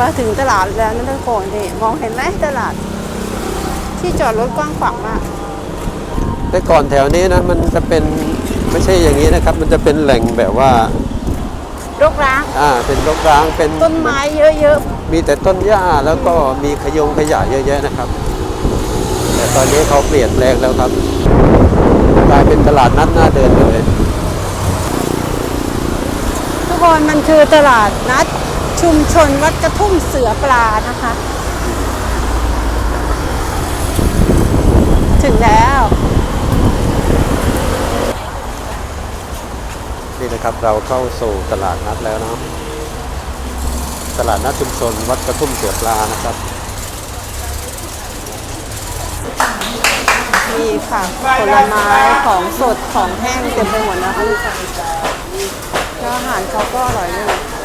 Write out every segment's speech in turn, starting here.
มาถึงตลาดแล้วนั่นทุกคนนี่มองเห็นไหมตลาด ที่จอดรถกว้างขวางมากแต่ก่อนแถวนี้นะมันจะเป็นไม่ใช่อย่างนี้นะครับ มันจะเป็นแหล่งแบบว่ารกร้างอ่าเป็นรกร้างเป็นต้นไม้เยอะมีแต่ต้นหญ้าแล้วก็มีขยงขยะเยอะแยะนะครับ แต่ตอนนี้เขาเปลี่ยนแปลงแล้วครับกลายเป็นตลาดนัดหน้าเดินไปเลยๆทุกคนมันคือตลาดนัด ชุมชนวัดกระทุ่มเสือปลานะคะ ถึงแล้ว นี่นะครับเราเข้าสู่ตลาดนัดแล้วเนาะตลาดนัดชุมชนวัดกระทุ่มเสือปลานะครับมีค่ะผลไม้ของสดของแห้งเต็มไปหมดนะคะแล้วอาหารเขาก็อร่อยด้วย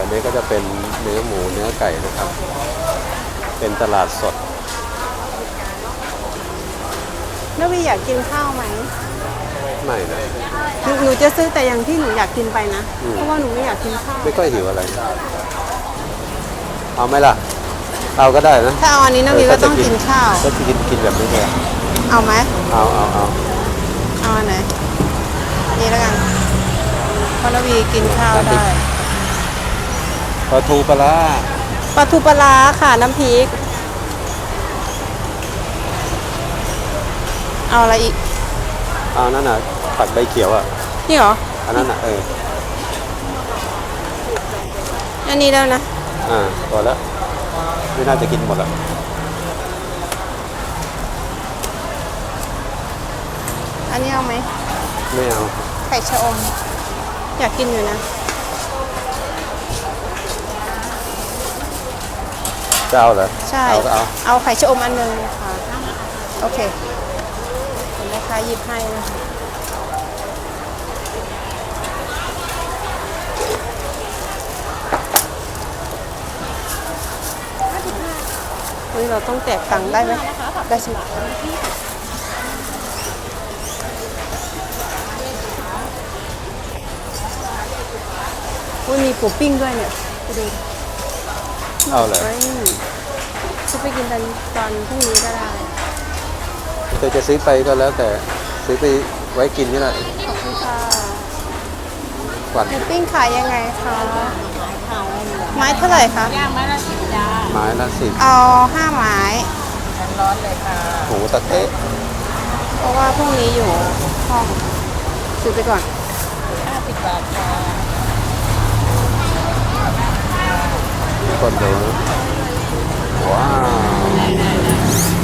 แต่อันนี้ก็จะเป็นเนื้อหมูเนื้อไก่นะครับ เป็นตลาดสดน้าวีอยากกินข้าวไหมไม่นะ หนูหนูจะซื้อแต่อย่างที่หนูอยากกินไปนะ อืม เพราะว่าหนูไม่อยากกินข้าว ไม่ค่อยหิวอะไร เอาไหมล่ะ เอาก็ได้นะถ้าเอาอันนี้น้าวีก็ต้องกินข้าว ก็จะกินกินแบบนี้เลยเอาไหม เอาเอาเอาเอาอันไหนนี่แล้วกันเพราะน้าวีกินข้าวได้ ปลาทูปลาร้าปลาทูปลาร้าค่ะน้ำพริก เอาอะไรอีกเอานั่นน่ะผัดใบเขียวอะนี่เหรอ อันนั้นน่ะเอออันนี้แล้วนะ อ่าพอแล้วไม่น่าจะกินหมดแล้วอันนี้เอาไหมไม่เอา ไข่ชะอม อยากกินอยู่นะ จะเอาเหรอใช่ เอาก็เอาเอาไข่ชะอมอันหนึงค่ะ โอเคเดี๋ยวแม่ค้าหยิบให้นะคะเฮ้ยเราต้องแจกตังค์ได้ไหมได้ใช่ไหมอุ้ยมีปูปิ้งด้วยเนี่ยไปดู เอาเลยเฮ้ยจะไปกินตอนตอนพรุ่งนี้ก็ได้ เธอจะซื้อไปก็แล้วแต่ซื้อไปไว้กินนี่แหละขอบคุณค่ะวันหมูปิ้งขายยังไงคะไม้เท่าไหร่คะย่างไม้ละสิบจ้าไม้ละสิบเอาห้าไม้ร้อนเลยค่ะหมูตะเต๊ะเพราะว่าพรุ่งนี้อยู่ห้องซื้อไปก่อนห้าสิบบาทค่ะ ทุกคนดูว้าว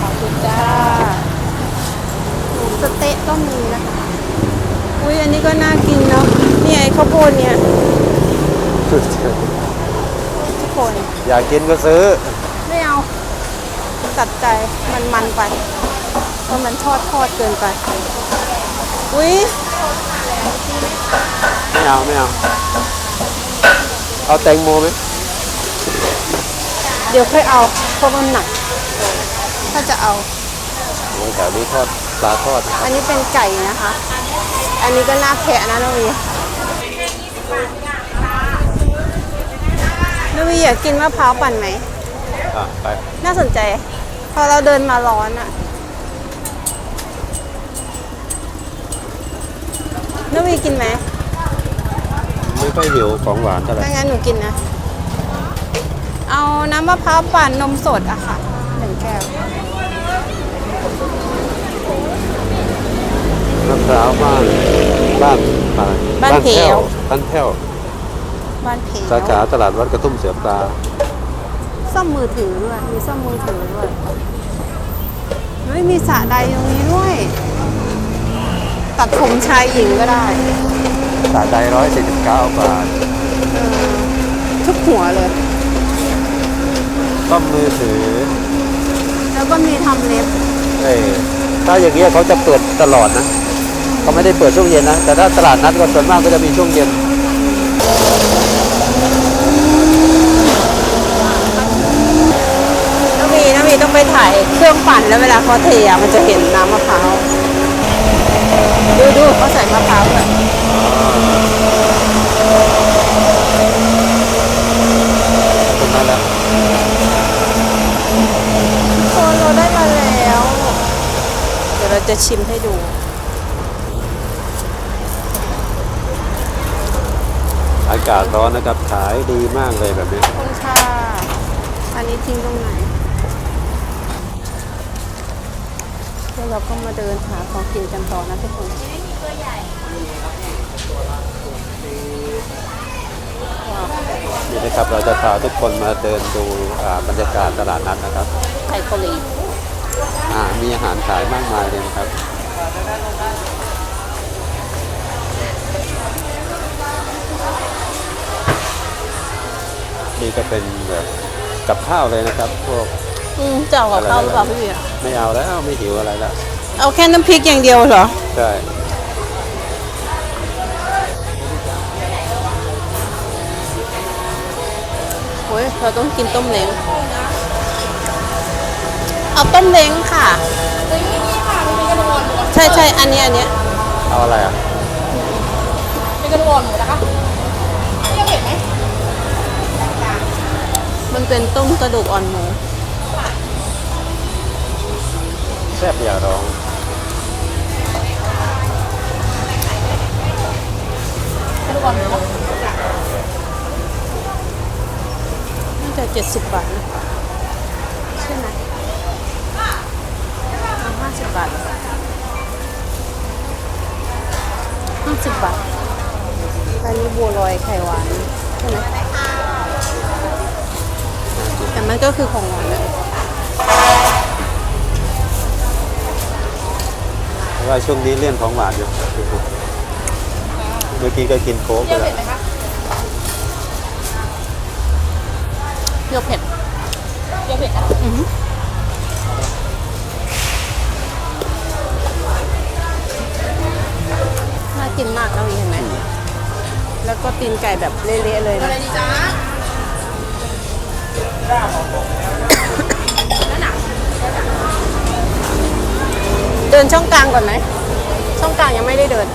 ขอบคุณจ้าหมูสะเต๊ะก็มีนะคะ อุ้ยอันนี้ก็น่ากินเนาะนี่ไงข้าวโพดเนี่ยทุกคน อยากกินก็ซื้อ ไม่เอาตัดใจมันมันไปเพราะมันทอดทอดเกินไป อุ้ยไม่เอา ไม่เอา เอาแตงโมไหมเดี๋ยวค่อยเอาเพราะมันหนัก ถ้าจะเอาโอ้แถวนี้ทอดปลาทอดนะครับอันนี้เป็นไก่นะคะ อันนี้ก็น่าแคะนะน้องวีน้องวีอยากกินมะพร้าวปั่นไหม อะไปน่าสนใจ พอเราเดินมาร้อนอะน้องวีกินไหมไม่ค่อยหิวของหวานเท่าไหร่ถ้างั้นหนูกินนะ เอาน้ำมะพร้าวปั่นนมสดอะค่ะหนึ่งแก้วมะพร้าวบ้านบ้านอะไรบ้านเพวบ้านแพ้วบ้านเพสาขาตลาดวัดกระทุ่มเสือปลาซ่อมมือถือด้วยมีซ่อมมือถือด้วยเฮ้ยมีสระใดตรงนี้ด้วย ตัดผมชายหญิงก็ได้สาใดร้อยสี่สิบเก้าบาทเออทุกหัวเลย ต้อมมือถือ แล้วก็มีทำเล็บเอ้ยถ้าอย่างเงี้ยเขาจะเปิดตลอดนะเขาไม่ได้เปิดช่วงเย็นนะ แต่ถ้าตลาดนัดก็ส่วนมากก็จะมีช่วงเย็น น้องวีน้องวีต้องไปถ่ายเครื่องปั่นแล้วเวลาเขาเทอะมันจะเห็นน้ำมะพร้าว ดูดูเขาใส่มะพร้าวด้วย ตรงนั้นแล้ว คนเราได้มาแล้ว เดี๋ยวเรา จะชิมให้ดู อากาศร้อนนะครับ ขายดีมากเลยแบบนี้ ขอบคุณค่ะ อันนี้ทิ้งตรงไหน แล้วเราก็มาเดินหาของกินกันต่อนะทุกคนว้าวนี่นะครับเราจะพาทุกคนมาเดินดูอ่าบรรยากาศตลาดนัดนะครับไข่เกาหลี อ่ามีอาหารขายมากมายเลยนะครับนี่ก็เป็นแบบกับข้าวเลยนะครับ พวกอืมจะเอากับข้าวหรือเปล่าพี่เบียร์ไม่เอาแล้วไม่หิวอะไรแล้วเอาแค่น้ำพริกอย่างเดียวเหรอ ใช่โอ้ยเราต้องกินต้มเล้ง เอาต้มเล้งค่ะใช่ใช่อันนี้อันเนี้ยเอาอะไรอะเป็นกระดูกอ่อนหมูนะคะไม่ยังเผ็ดไหมมันเป็นต้มกระดูกอ่อนหมูแซ่บอย่าร้องกระดูกอ่อนหมูนะน่าจะเจ็ดสิบบาทนะ บัวลอยไข่หวานใช่ไหมแต่มันก็คือของหวานเลยเพราะว่าช่วงนี้เลี่ยนของหวานอยู่เมื่อกี้ก็กินโค้กไปเปรี้ยวแล้เผ็ดวไหมคะเปรี้ยวเผ็ดเปรี้ยวเผ็ดนะอือหือน่ากินมากนะวีเห็นไหม แล้วก็ตีนไก่แบบเละๆเลยอะนะไรดีจ้าเดินช่องกลางก่อนไหม ช่องกลางยังไม่ได้เดิน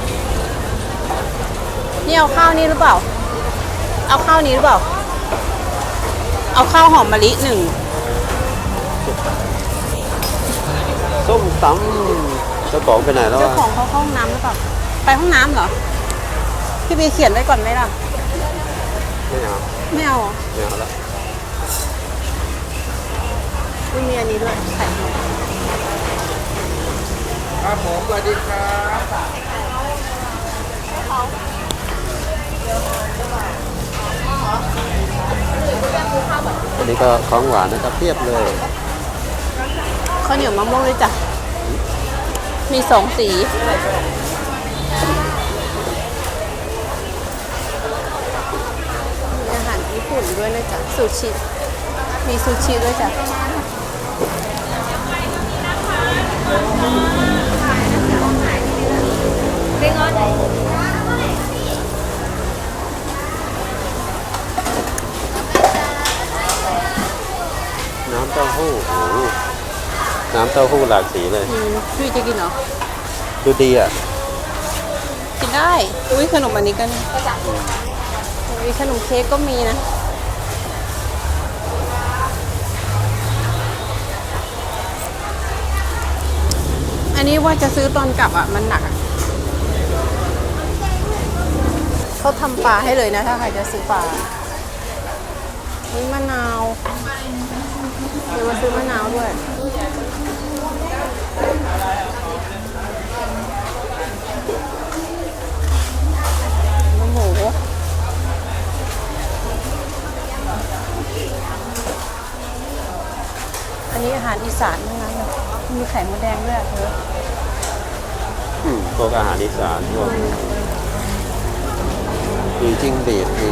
นี่เอาข้าวนี่หรือเปล่า เอาข้าวนี้หรือเปล่า เอาข้าวหอมมะลิหนึ่ง ส้มตำเจ้าของไปไหนแล้วเจ้าอะของเขาเข้าห้องน้ำหรือเปล่า ไปห้องน้ำเหรอ พี่บีเขียนไว้ก่อนไหมล่ะ ไม่เอาไม่เอาเหรอไม่เอาแล้วอุ๊ยมีอันนี้ด้วยไข่นกครับผมสวัสดีครับอันนี้ก็ของหวานนะครับเพียบเลยข้าวเหนียวมะม่วงด้วยจ้ะมีสองสี มีอาหารญี่ ปุ่นด้วยนะจ๊ะซูชิ มีซูชิด้วยจ้ะน้ำเต้าหู้โอ้โหน้ำเต้าหู้หลากสีเลย อืมพี่จะกินเหรอ ดูดีอะ กินได้ อุ้ยขนมอันนี้กันอุ้ยขนมเค้กก็มีนะ อันนี้ว่าจะซื้อตอนกลับอะ มันหนักเขาทำปลาให้เลยนะ ถ้าใครจะซื้อปลา นี่มะนาวเดี๋ยวมาซื้อมะนาวด้วยหมูอันนี้อาหารอีสานทั้งนั้นมีไข่มดแดงด้วยอะเธอ วกอาหารอีสานพวกมีจิ้งหรีดมี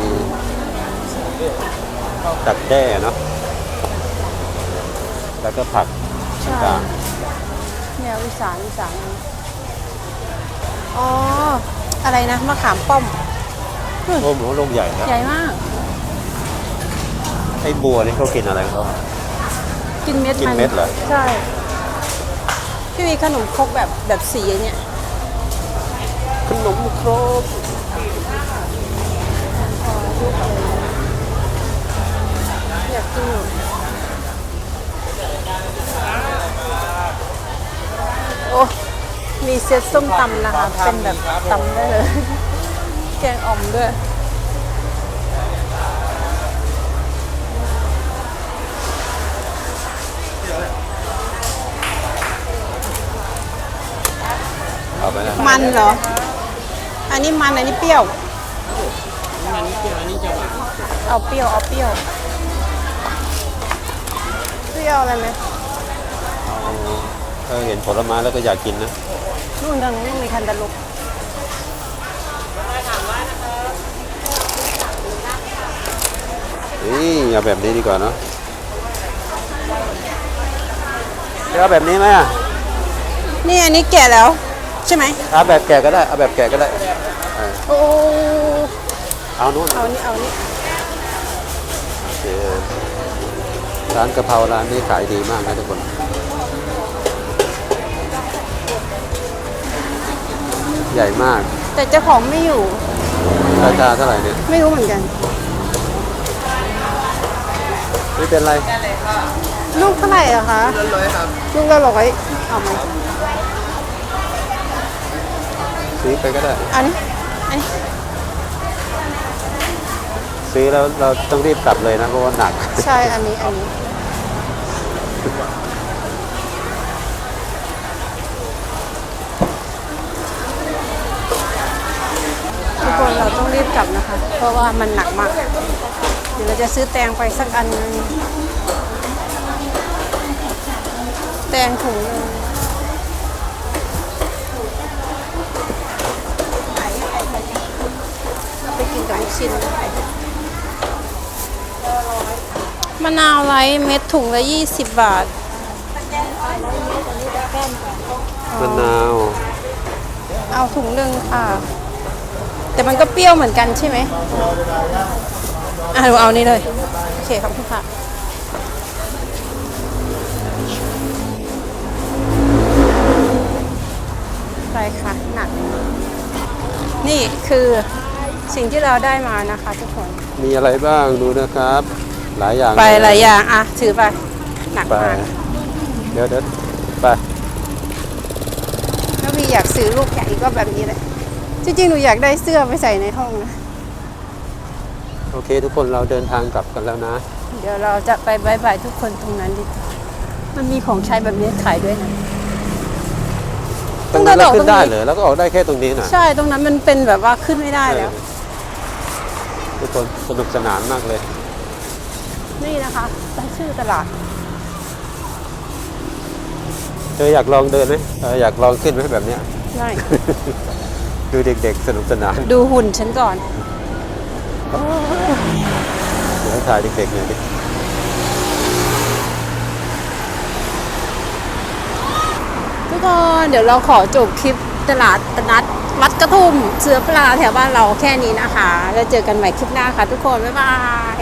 ตัดแด้เนาะแล้วก็ผักใช่ต่างแนวอีสานอีสานอ๋อ อะไรนะมะขามป้อมๆโอ้โหลงใหญ่แล้วใหญ่มาก ไอ้บัวนี่เขากินอะไรของเขากกินเม็ดกินมันเม็ดเหรอ ใช่ พี่มีขนมครกแบบแบบสีเนี่ยข นมครกอยากกินอยู่โอ้มีเซตส้มตำนะคะ เป็นแบบตำได้เลย แกงอ่อมด้วยเอาไปนะมันเหรอ อันนี้มันอันนี้เปรี้ยวเอาเปรี้ยวเอาเปรี้ยว เปรี้ยวอะไรไหมเออเห็นผลไม้แล้วก็อยากกินนะนู่นทางนู้นมีคันตะลุกนี่เอาแบบนี้ดีกว่าเนาะเอาแบบนี้ไหมอะนี่อันนี้แก่แล้ว ใช่ไหมเอาแบบแกะก็ได้เอาแบบแกะก็ได้เออโอ้เอานู่นเอานี่เอานี่โอเคร้านกะเพราร้านนี้ขายดีมากนะทุกคนใหญ่มากแต่เจ้าของไม่อยู่ ราคาเท่าไหร่เนี่ยไม่รู้เหมือนกันไม่เป็นไร ลูกเท่าไหร่อะคะร้อยครับลูกละร้อยเอาไหม ซื้อไปก็ได้ อันนี้อันนี้ซื้อแล้วเราต้องรีบกลับเลยนะเพราะว่าหนัก ใช่อันนี้อันนี้ทุกคนเราต้องรีบกลับนะคะ เพราะว่ามันหนักมาก เดี๋ยวเราจะซื้อแตงไปสักอันนึงแตงถุงหนึงเอาไปกินกับลูก ชิ้นมะนาวไร้เม็ดถุงละ20บาทมะนาว เอาถุงหนึ่งค่ะ แต่มันก็เปรี้ยวเหมือนกันใช่ไหมอะหนูเอานี่เลย โอเคขอบคุณค่ะไปค่ะ หนัก นี่คือ สิ่งที่เราได้มานะคะทุกคนมีอะไรบ้างดูนะครับ หลายอย่างไปหลายอย่างอะถือไปหนักไปมากเดี๋ยวเดี๋ยวไปแล้วพี่อยากซื้อลูกใหญ่ก็แบบนี้แหละจริงๆหนูอยากได้เสื้อไปใส่ในห้องนะโอเค ทุกคนเราเดินทางกลับกันแล้วนะ เดี๋ยวเราจะไปบายบายทุกคนตรงนั้นดีกว่ามันมีของใช้แบบนี้ขายด้วยนะตรงนั้นเราต้องเดินออกขึ้นได้ตรงนี้เลยแล้วก็ออกได้แค่ตรงนี้นะใช่ตรงนั้นมันเป็นแบบว่าขึ้นไม่ได้แล้ว ทุกคนสนุกสนานมากเลย นี่นะคะตั้งชื่อตลาด เธออยากลองเดินไหมเอออยากลองขึ้นไหมแบบเนี้ยไม่ดูเด็กๆ สนุกสนาน ดูหุ่นฉันก่อน เดี๋ยวให้ถ่ายเด็กๆหน่อยดิทุกคนเดี๋ยวเราขอจบคลิปตลาดตนัด วัดกระทุ่มเสือปลาแถวบ้านเราแค่นี้นะคะ แล้วเจอกันใหม่คลิปหน้าค่ะทุกคน บ๊ายบาย